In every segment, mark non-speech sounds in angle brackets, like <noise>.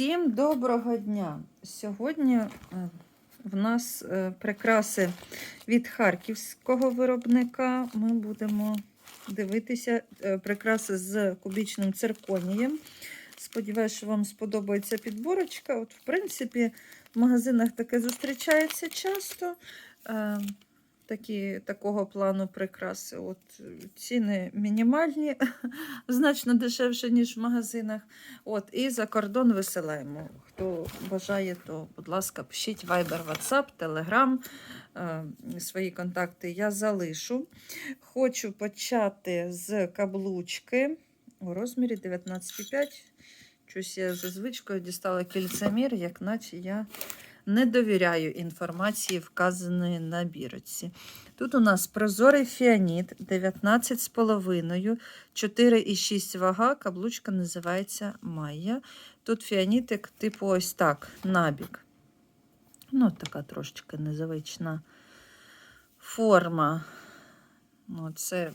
Всім доброго дня! Сьогодні е, в нас е, прикраси від харківського виробника. Ми будемо дивитися е, прикраси з кубічним цирконієм. Сподіваюся, що вам сподобається підборочка. От, в принципі, в магазинах таке зустрічається часто. Такі, такого плану прикраси. От, е, ціни мінімальні, <laughs> значно дешевше, ніж в магазинах. От, і за кордон висилаємо. Хто бажає, то, будь ласка, пишіть Viber, WhatsApp, Telegram. Е, свої контакти я залишу. Хочу почати з каблучки у розмірі 19,5. Щось я за звичкою дістала кільцемір, як наче я не довіряю інформації, вказаної на бірочці. Тут у нас прозорий фіаніт 19,5, 4,6 вага, каблучка називається Майя. Тут фіанітик, типу, ось так, набік. Ну, така трошечки незвична форма. Ну, Це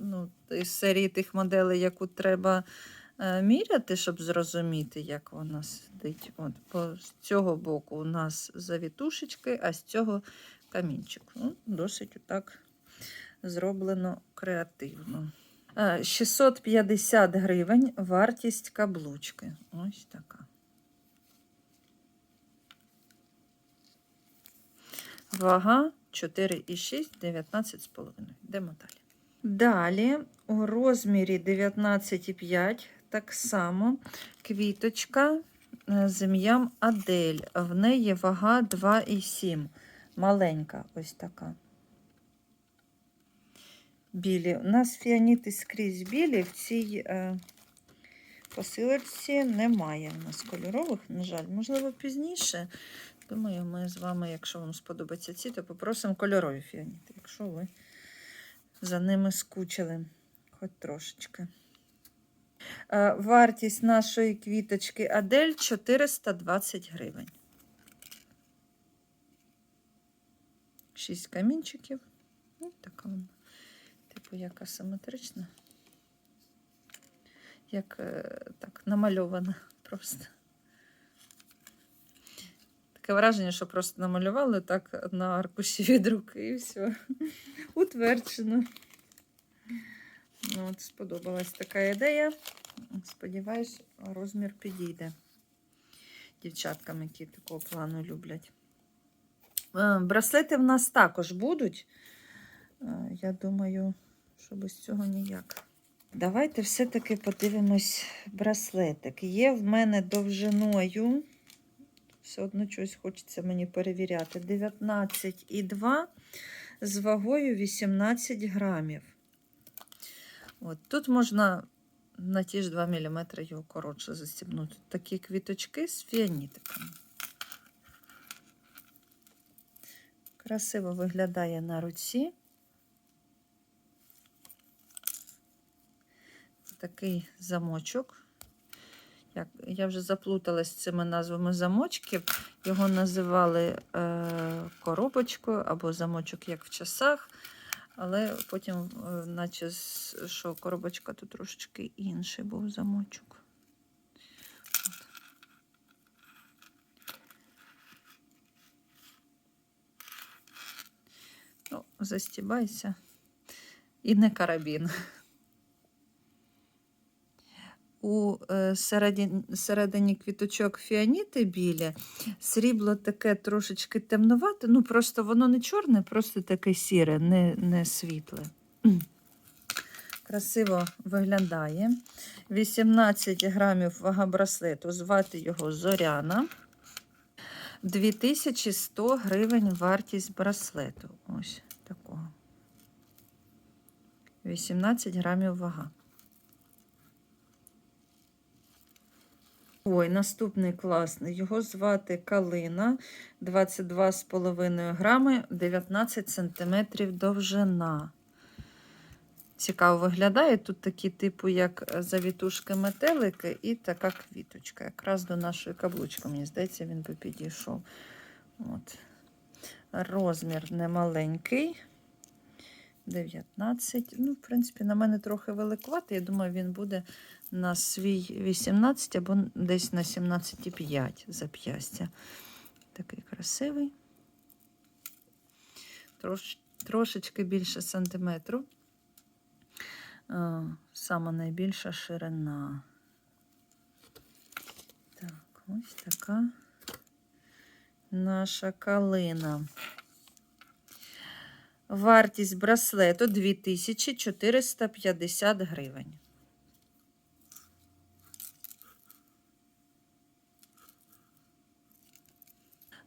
ну, із серії тих моделей, яку треба міряти, щоб зрозуміти, як вона сидить. От, по, з цього боку у нас завітушечки, а з цього камінчик. Ну, досить так зроблено креативно. Е, 650 гривень вартість каблучки. Ось така. Вага 4,6, 19,5. Йдемо далі. Далі у розмірі 19,5 так само квіточка е, з ім'ям Адель. В неї вага 2,7. Маленька ось така. Білі. У нас фіаніти скрізь білі. В цій е, посилочці немає у нас кольорових, на жаль, можливо, пізніше. Думаю, ми з вами, якщо вам сподобаються ці, то попросимо кольорові фіаніти, якщо ви за ними скучили хоч трошечки. Е, Вартість нашої квіточки Адель 420 гривень. Шість камінчиків. Ось така вона. Типу, як асиметрична. Як е, так намальована просто. Таке враження, що просто намалювали так на аркуші від руки і все. Утверджено. Ну, от, сподобалась така ідея. Сподіваюсь, розмір підійде дівчаткам, які такого плану люблять. Е, Браслети в нас також будуть. Е, Я думаю, що без цього ніяк. Давайте все-таки подивимось браслетик. Є в мене довжиною все одно щось хочеться мені перевіряти. 19,2 з вагою 18 грамів. От, Тут можна на ті ж 2 мм його коротше застібнути. Такі квіточки з фіанітиками. Красиво виглядає на руці. Такий замочок. Я вже заплуталась з цими назвами замочків. Його називали е, коробочкою або замочок, як в часах. Але потім, е, наче що коробочка тут трошечки інший був замочок. От. Ну, застібайся. І не карабін. У е, середині, середині квіточок фіаніти білі, срібло таке трошечки темнувате, ну просто воно не чорне, просто таке сіре, не, не світле. Красиво виглядає. 18 грамів вага браслету, звати його Зоряна. 2100 гривень вартість браслету. Ось такого. 18 грамів вага. Ой, наступний класний. Його звати Калина 22,5 грами, 19 сантиметрів довжина. Цікаво виглядає. Тут такі, типу, як завітушки метелики і така квіточка. Якраз до нашої каблучки, мені здається, він би підійшов. От. Розмір немаленький. 19. Ну, в принципі, на мене трохи великуватий. Я думаю, він буде на свій 18 або десь на 17,5 зап'ястя. Такий красивий. Трош, трошечки більше сантиметру. Сама найбільша ширина. Так, ось така наша калина. Вартість браслету 2450 гривень.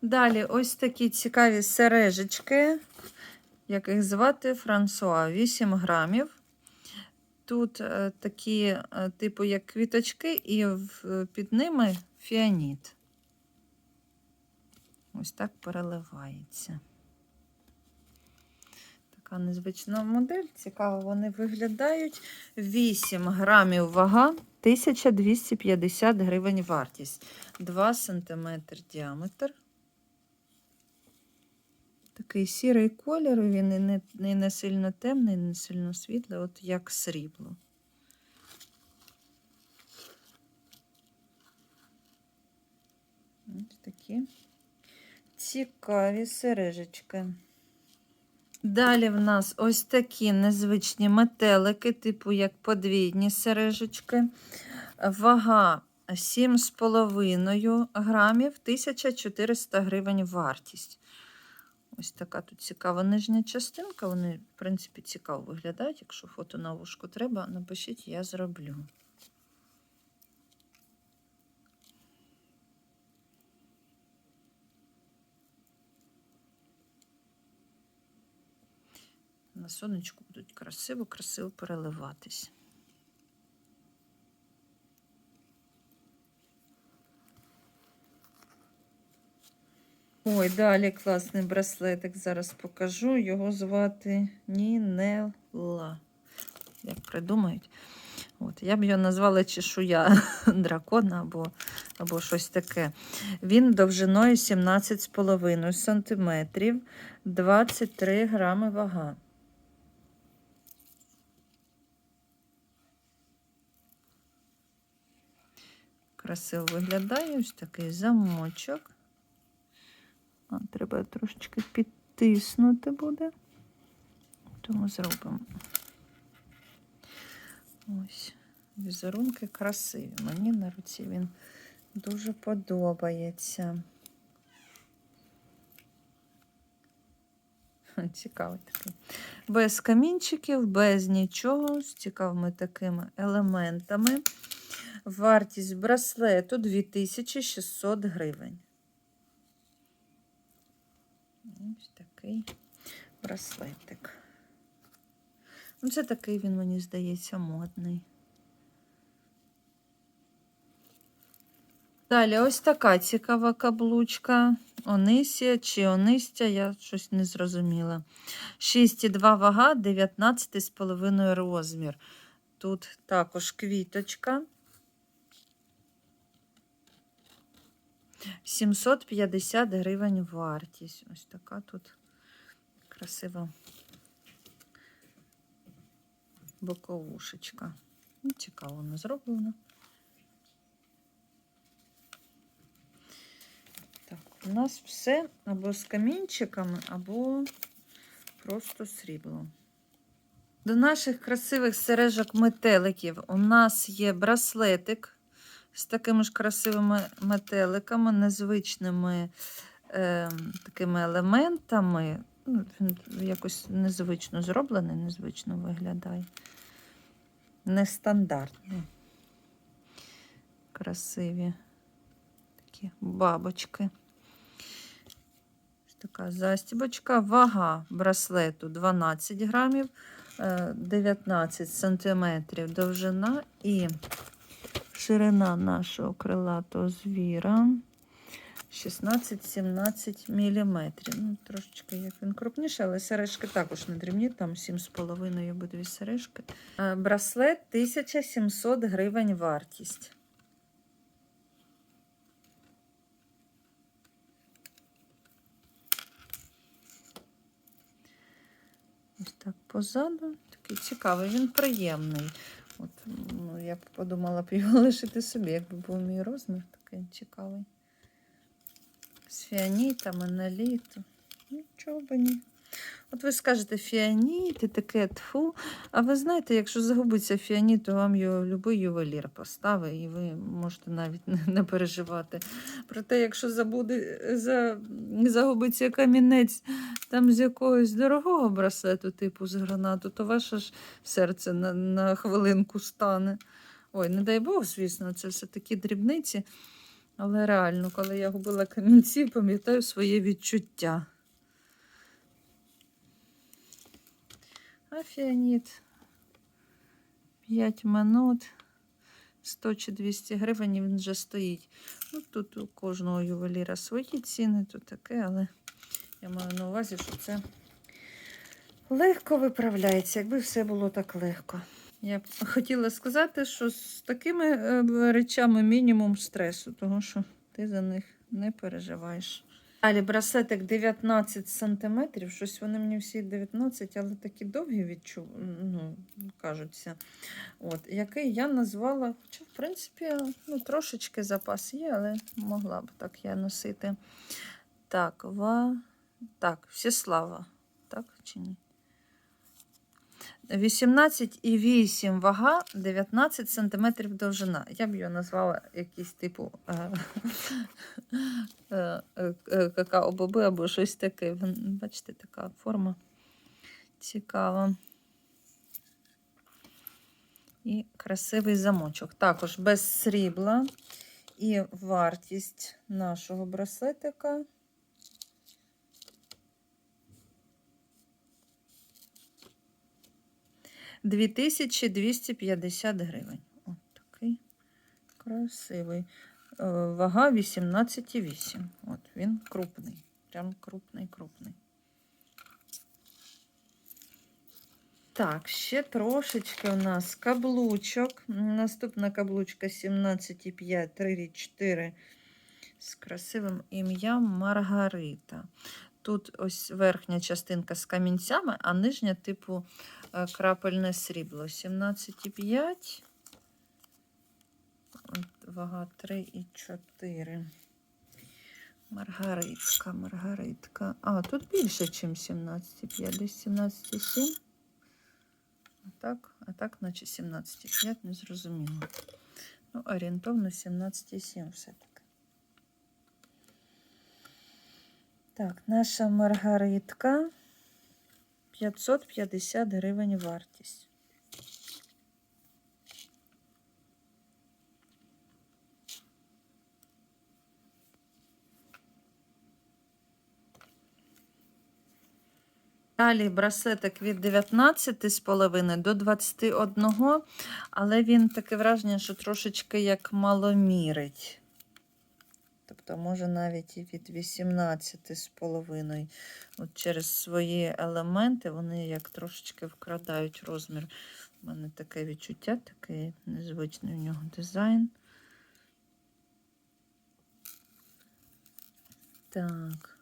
Далі ось такі цікаві сережечки, як їх звати Франсуа, 8 грамів. Тут е, такі, е, типу, як квіточки, і в, під ними фіаніт. Ось так переливається. Така незвична модель. Цікаво, вони виглядають. 8 грамів вага, 1250 гривень вартість. 2 см діаметр. Такий сірий колір, він і не, і не сильно темний, і не сильно світлий, от як срібло. Ось такі цікаві сережечки. Далі в нас ось такі незвичні метелики, типу як подвійні сережечки. Вага 7,5 грамів, 1400 гривень вартість. Ось така тут цікава нижня частинка. Вони, в принципі, цікаво виглядають. Якщо фото на вушку треба, напишіть, я зроблю. На сонечку будуть красиво-красиво переливатись. Ой, далі класний браслетик. Зараз покажу. Його звати Нінелла. Як придумають. От, Я б його назвала чешуя <laughs> дракона або, або щось таке. Він довжиною 17,5 см, 23 грами вага. Красиво виглядає ось такий замочок. А, треба трошечки підтиснути буде. Тому зробимо. Ось, візерунки красиві. Мені на руці він дуже подобається. Цікавий такий. Без камінчиків, без нічого, з цікавими такими елементами. Вартість браслету 2600 гривень. Ось такий браслетик. Ну, це такий він, мені здається, модний. Далі ось така цікава каблучка. Онисія чи Онистя, я щось не зрозуміла. 6,2 вага, 19,5 розмір. Тут також квіточка. 750 гривень вартість. Ось така тут красива боковушечка. Ну, Цікаво вона зроблена. Так, у нас все або з камінчиками, або просто срібло. До наших красивих сережок метеликів у нас є браслетик з такими ж красивими метеликами, незвичними е, такими елементами. Ну, Він якось незвично зроблений, незвично виглядає. Нестандартний. Красиві такі бабочки. Така застібочка. Вага браслету 12 грамів, е, 19 сантиметрів довжина і ширина нашого крилатого звіра 16-17 мм. Ну, трошечки як він крупніший, але сережки також не дрібні, там 7,5 обидві сережки. Браслет 1700 гривень вартість. Ось так позаду. Такий цікавий, він приємний. От, ну, я б подумала б його <laughs> лишити собі, якби був мій розмір, такий цікавий. З фіанітом, аналіту. Нічого би ні. От ви скажете фіаніт і таке тфу. А ви знаєте, якщо загубиться фіаніт, то вам його любий ювелір поставить, і ви можете навіть не, не переживати. Проте, якщо забуде, за, загубиться камінець там з якогось дорогого браслету, типу з гранату, то ваше ж серце на, на хвилинку стане. Ой, не дай Бог, звісно, це все такі дрібниці. Але реально, коли я губила камінці, пам'ятаю своє відчуття. А фіаніт 5 минут, 100 чи 200 гривень він вже стоїть. Ну, тут у кожного ювеліра свої ціни, то таке, але я маю на увазі, що це легко виправляється, якби все було так легко. Я б хотіла сказати, що з такими е, речами мінімум стресу, тому що ти за них не переживаєш. Далі браслетик 19 см, щось вони мені всі 19, але такі довгі відчув, ну, кажуться. От, який я назвала, хоча, в принципі, ну, трошечки запас є, але могла б так я носити. Так, ва... так, Всеслава. Так чи ні? 18,8 вага, 19 см довжина. Я б його назвала якийсь типу е, е, е, какао-боби або щось таке. Бачите, така форма цікава. І красивий замочок. Також без срібла. І вартість нашого браслетика. Дві тисячі 250 гривень. От такий красивий. Е, Вага 18,8. От він крупний. Прям крупний, крупний. Так, ще трошечки у нас каблучок. Наступна каблучка 17,5, 3 4 з красивим ім'ям Маргарита. Тут ось верхня частинка з камінцями, а нижня, типу, крапельне срібло. 17,5. От Вага 3,4. Маргаритка, Маргаритка. А, тут більше, ніж 17,5. Десь 17,7. А так, а так, наче 17,5, не зрозуміло. Ну, орієнтовно 17,7 все-таки. Так, наша маргаритка 550 гривень вартість. Далі браслетик від 19,5 до 21, але він таке враження, що трошечки як маломірить. Тобто, може навіть і від 18,5. От через свої елементи вони як трошечки вкрадають розмір. У мене таке відчуття, такий незвичний у нього дизайн. Так.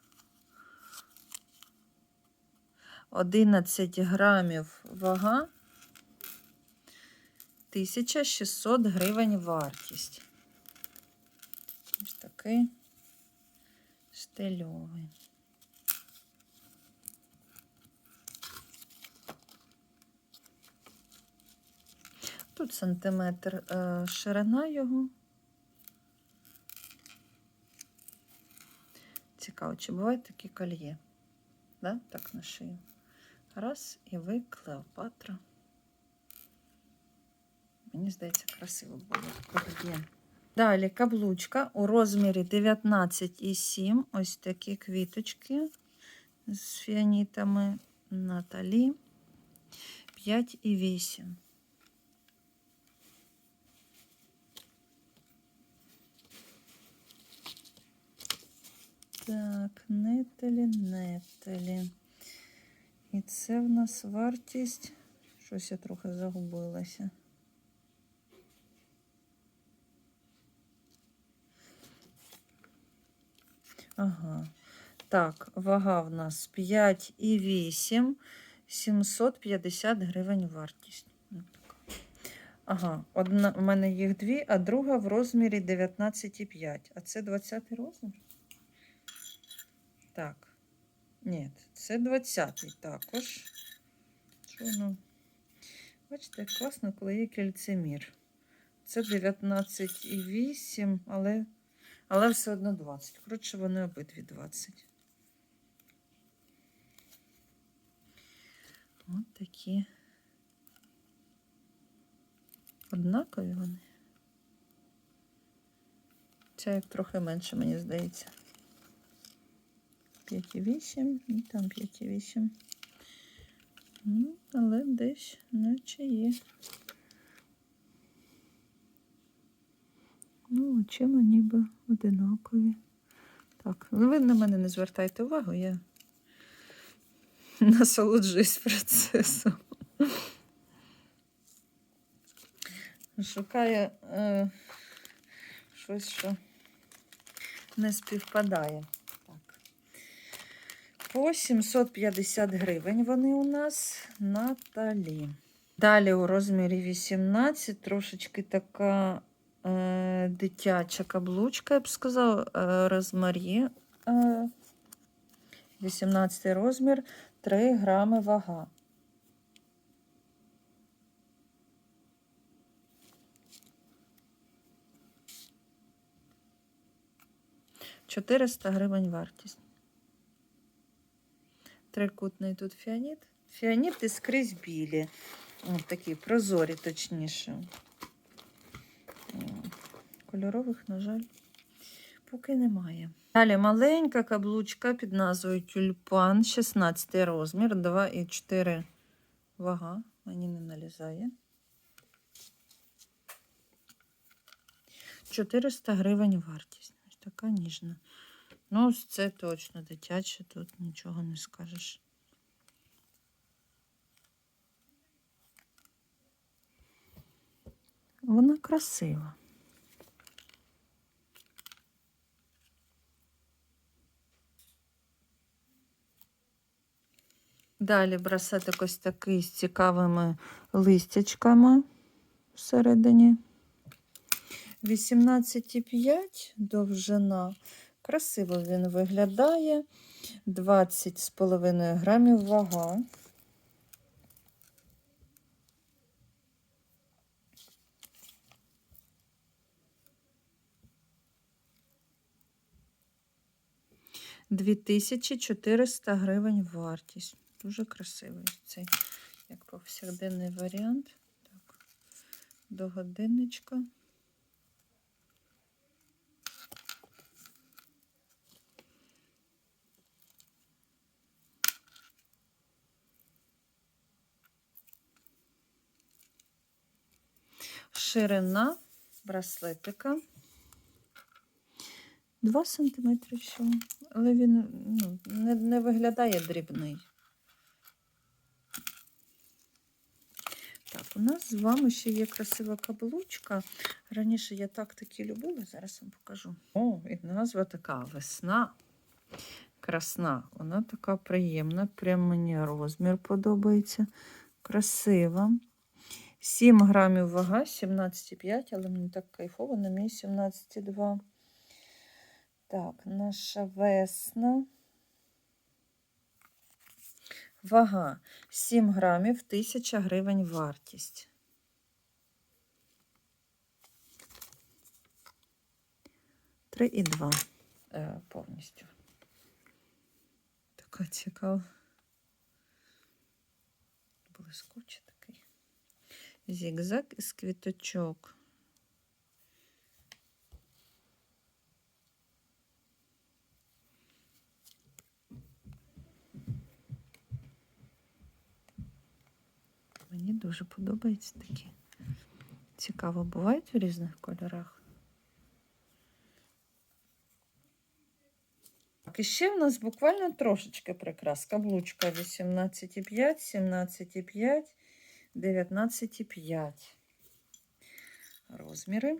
11 грамів вага. 1600 гривень вартість. Ось такий. Тут сантиметр е, ширина його. Цікаво, чи бувають такі кольє? Да? Так на шию. Раз, і ви Клеопатра. Мені здається, красиво було кольє. Далі каблучка у розмірі 19,7. Ось такі квіточки з фіанітами Наталі 5,8. Так, нетелі, нетелі. І це в нас вартість. Щось я трохи загубилася. Ага. Так, вага в нас 5,8. 750 гривень вартість. Ага, одна, у мене їх дві, а друга в розмірі 19,5. А це 20 розмір? Так. Ні, це 20 також. Що воно? Бачите, класно, коли є кільцемір. Це 19,8, але, але все одно 20. Коротше, вони обидві 20. От такі. Однакові вони. Ця як трохи менше, мені здається. 5,8 і там 5,8. Ну, але десь наче є. Ну, очима ніби одинакові. Так, ну ви на мене не звертайте увагу, я насолоджуюсь процесом. Шукаю е, щось, що не співпадає. Так. По 750 гривень вони у нас на талі. Далі у розмірі 18 трошечки така дитяча каблучка, я б сказала, е, розмарі. Е, 18 розмір, 3 грами вага. Чотириста гривень вартість. Трикутний тут фіаніт. Фіаніти скрізь білі. О, такі прозорі, точніше. Кольорових, на жаль, поки немає. Далі маленька каблучка під назвою тюльпан, 16 розмір, 2,4 вага. Мені не налізає. 400 гривень вартість. Ось така ніжна. Ну, ось це точно дитяче, тут нічого не скажеш. Вона красива. Далі брасетик ось такий з цікавими листячками всередині. 18,5 довжина. Красиво він виглядає. 20,5 грамів вага. Дві тисячі 400 гривень вартість. Дуже красивий цей, як повсякденний варіант. Так, до годинничка. Ширина браслетика 2 см але він ну, не, не виглядає дрібний. Так, у нас з вами ще є красива каблучка. Раніше я так такі любила, зараз вам покажу. О, і назва така весна. Красна. Вона така приємна, прям мені розмір подобається. Красива. 7 грамів вага, 17,5, але мені так кайфово, на мій 17,2. Так, наша весна. Вага 7 грамів, 1000 гривень вартість. Три і два е, повністю. Така цікава. Блискучий такий. Зігзаг із квіточок. Мені дуже подобаються такі. Цікаво, бувають у різних кольорах. Так, і ще в нас буквально трошечки прикрас. Каблучка 18,5, 17,5, 19,5. Розміри.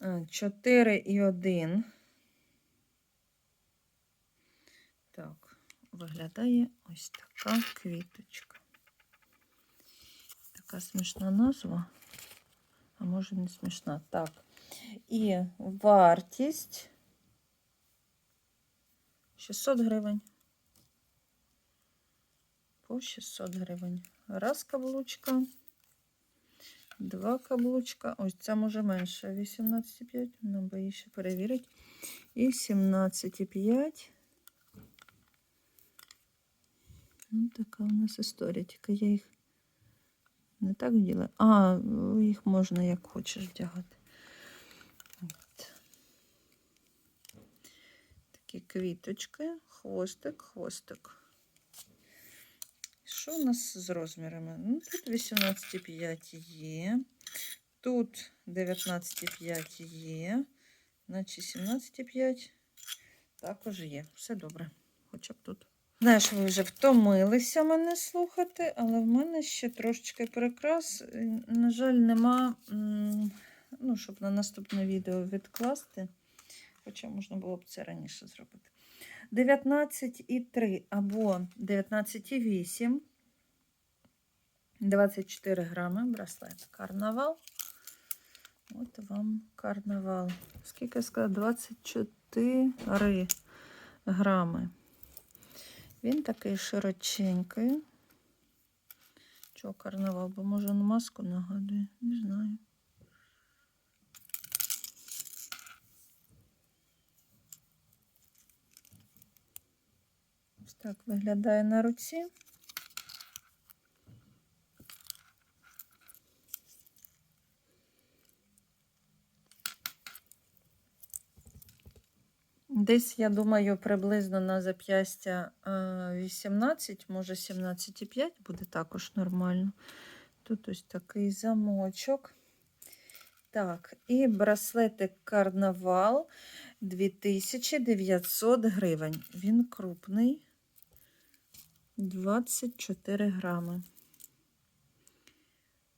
4,1. Так, виглядає ось така квіточка. Така смішна назва, а може не смішна. Так. І вартість 600 гривень. По 600 гривень. Раз каблучка. Два каблучка. Ось ця може менше. 18,5. Нам би її ще перевірити. І 17,5. Ну, така у нас історія. Тільки я їх не так вділа. А, їх можна як хочеш вдягати. От. Такі квіточки, хвостик, хвостик. Що у нас з розмірами? Ну, тут 18,5 є. Тут 19,5 є. Значить 17,5 також є. Все добре. Хоча б тут. Знаєш, ви вже втомилися мене слухати, але в мене ще трошечки прикрас. І, На жаль, нема, ну, щоб на наступне відео відкласти. Хоча можна було б це раніше зробити. 19,3 або 19,8. 24 грами браслет. Карнавал. От вам карнавал. Скільки я сказала? 24 грами. Він такий широченький. Чого карнавал? Бо може на маску нагадує? Не знаю. Ось так виглядає на руці. Десь, я думаю, приблизно на зап'ястя е, 18, може 17,5 буде також нормально. Тут ось такий замочок. Так, і браслетик карнавал 2900 гривень. Він крупний. 24 грами.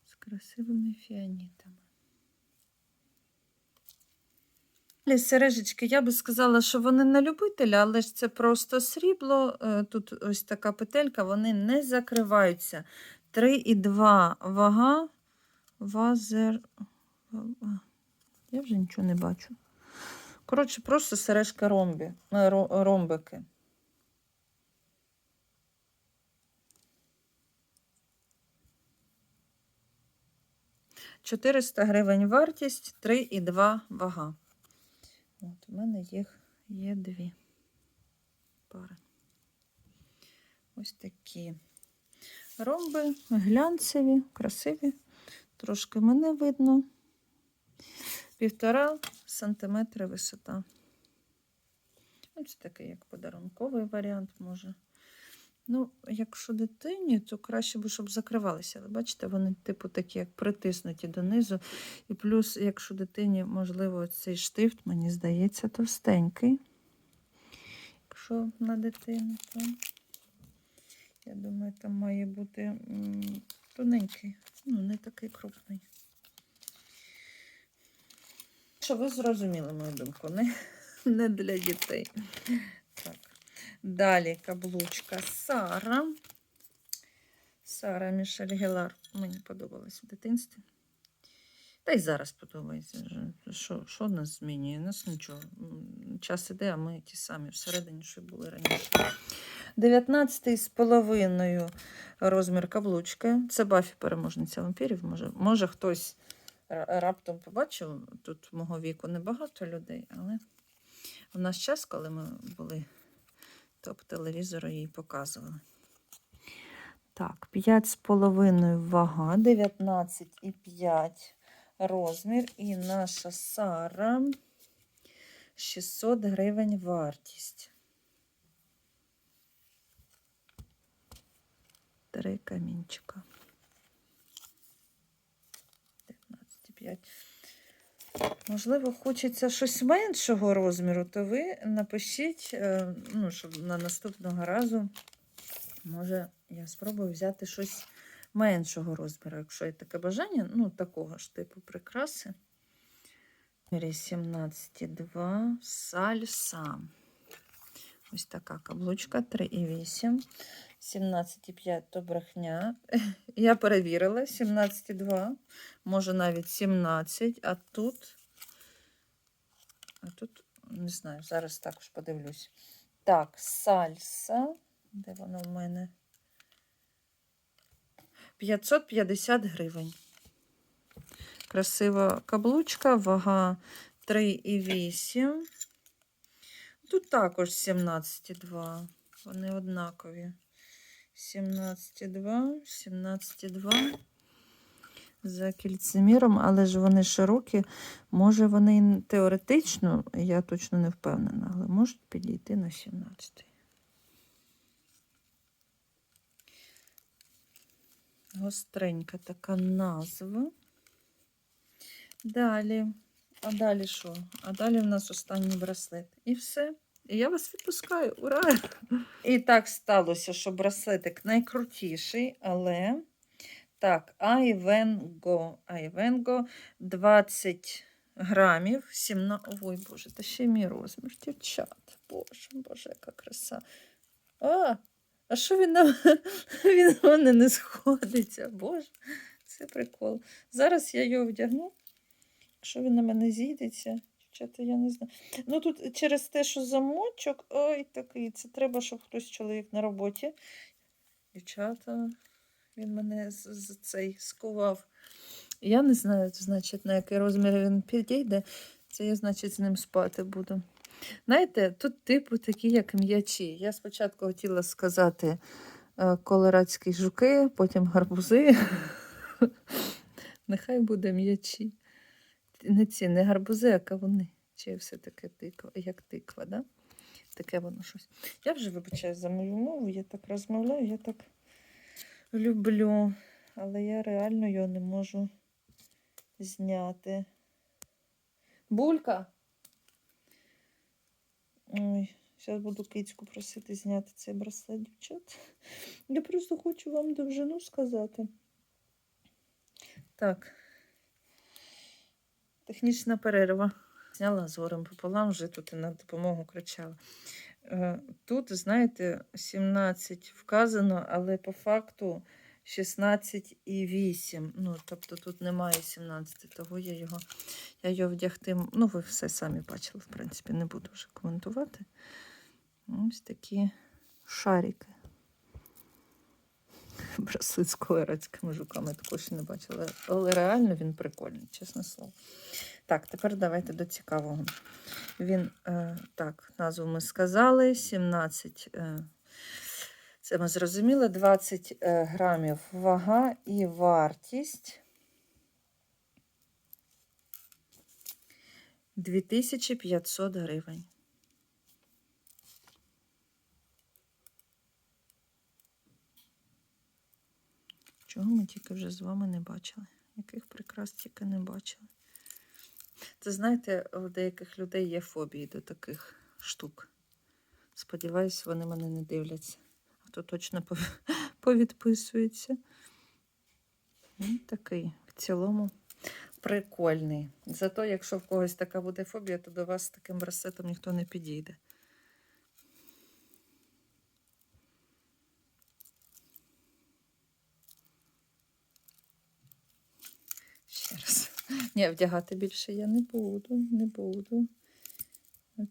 З красивими фіанітами. Далі Сережечки, я би сказала, що вони на любителя, але ж це просто срібло. Е, Тут ось така петелька, вони не закриваються. 3,2 вага. Вазер. Я вже нічого не бачу. Коротше, просто сережка ромбі, е, ромбики. Чотириста гривень вартість, 3,2 вага. От, у мене їх є дві пари. Ось такі ромби, глянцеві, красиві. Трошки мене видно. Півтора сантиметра висота. Ось такий, як подарунковий варіант може. Ну, якщо дитині, то краще б, щоб закривалися. Але бачите, вони, типу, такі, як притиснуті донизу. І плюс, якщо дитині, можливо, цей штифт, мені здається, товстенький. Якщо на дитину, то я думаю, там має бути тоненький, ну, не такий крупний. Що ви зрозуміли мою думку, не, <laughs> не для дітей. Далі каблучка Сара. Сара Мішель Гелар. Мені подобалось в дитинстві. Та й зараз подобається. Що, що нас змінює? Нас нічого. Час іде, а ми ті самі всередині, що були раніше. 19 з половиною розмір каблучки. Це Бафі переможниця вампірів. Може, може хтось раптом побачив. Тут мого віку небагато людей, але в наш час, коли ми були, то по телевізору їй показували. Так, 5,5 вага, 19,5 розмір. І наша Сара 600 гривень вартість. Три камінчика. 19,5. Можливо, хочеться щось меншого розміру, то ви напишіть, е, ну, щоб на наступного разу, може, я спробую взяти щось меншого розміру, якщо є таке бажання, ну, такого ж типу прикраси. 17,2 сальса. Ось така каблучка 3,8. 17,5 то брехня. <laughs> Я перевірила 17,2, може навіть 17, а тут, а тут, не знаю, зараз також подивлюсь. Так, сальса. Де воно в мене? 550 гривень. Красива каблучка, вага 3,8. Тут також 17,2. Вони однакові. 17,2, 17,2 за кільцеміром, але ж вони широкі. Може, вони теоретично, я точно не впевнена, але можуть підійти на 17. Гостренька така назва. Далі. А далі що? А далі в нас останній браслет. І все. Я вас відпускаю. Ура! І так сталося, що браслетик найкрутіший, але так, Айвенго. Айвенго 20 грамів. 17... Ой, Боже, та ще мій розмір, дівчат. Боже, Боже, яка краса. А, а що він на <laughs> він на мене не сходиться? Боже, це прикол. Зараз я його вдягну. Що він на мене зійдеться? Дівчата, я не знаю. Ну тут через те, що замочок, ой, такий, це треба, щоб хтось чоловік на роботі. Дівчата, він мене з, з цей скував. Я не знаю, значить, на який розмір він підійде. Це я, значить, з ним спати буду. Знаєте, тут типу такі, як м'ячі. Я спочатку хотіла сказати е, колорадські жуки, потім гарбузи. <laughs> Нехай буде м'ячі. Не ці, не гарбузи, а кавуни. Чи все таке тиква, як тиква, да? Таке воно щось. Я вже вибачаю за мою мову, я так розмовляю, я так люблю, але я реально його не можу зняти. Булька. Ой, зараз буду кицьку просити зняти цей браслет, дівчат. Я просто хочу вам довжину сказати. Так. Технічна перерва. Зняла з горем пополам, вже тут і на допомогу кричала. Е, Тут, знаєте, 17 вказано, але по факту 16 і 8. Ну, тобто тут немає 17, того я його, я його вдягти. Ну, ви все самі бачили, в принципі, не буду вже коментувати. Ось такі шарики. Браслет з жуками також не бачила. Але реально він прикольний, чесне слово. Так, тепер давайте до цікавого. Він, е, так, назву ми сказали, 17, е, це ми зрозуміли, 20 е, грамів вага і вартість 2500 гривень. Чого ми тільки вже з вами не бачили? Яких прикрас тільки не бачили? Це знаєте, у деяких людей є фобії до таких штук. Сподіваюсь, вони мене не дивляться. А то точно пов- <laughs> повідписується. Такий в цілому прикольний. Зато, якщо в когось така буде фобія, то до вас з таким браслетом ніхто не підійде. Ще раз. Ні, вдягати більше я не буду, не буду.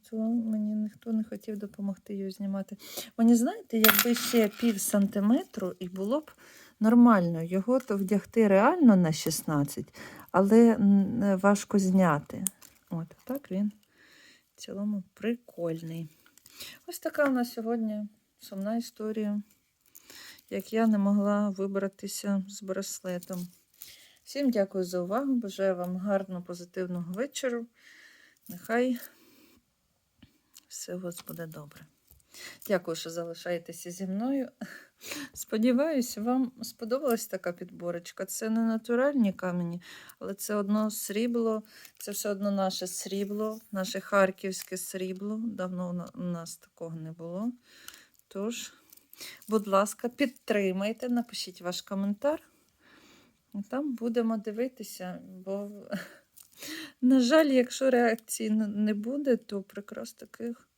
То мені ніхто не хотів допомогти її знімати. Мені знаєте, якби ще пів сантиметру і було б нормально його то вдягти реально на 16, але важко зняти. От так він в цілому прикольний. Ось така у нас сьогодні сумна історія, як я не могла вибратися з браслетом. Всім дякую за увагу. Бажаю вам гарного, позитивного вечора. Нехай все у вас буде добре. Дякую, що залишаєтеся зі мною. Сподіваюсь, вам сподобалась така підборочка. Це не натуральні камені, але це одно срібло, це все одно наше срібло, наше харківське срібло. Давно у нас такого не було. Тож, будь ласка, підтримайте, напишіть ваш коментар. І Там будемо дивитися, бо, <laughs> на жаль, якщо реакції не буде, то прикрас таких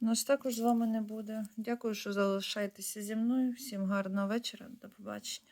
Нас також з вами не буде. Дякую, що залишаєтеся зі мною. Всім гарного вечора. До побачення.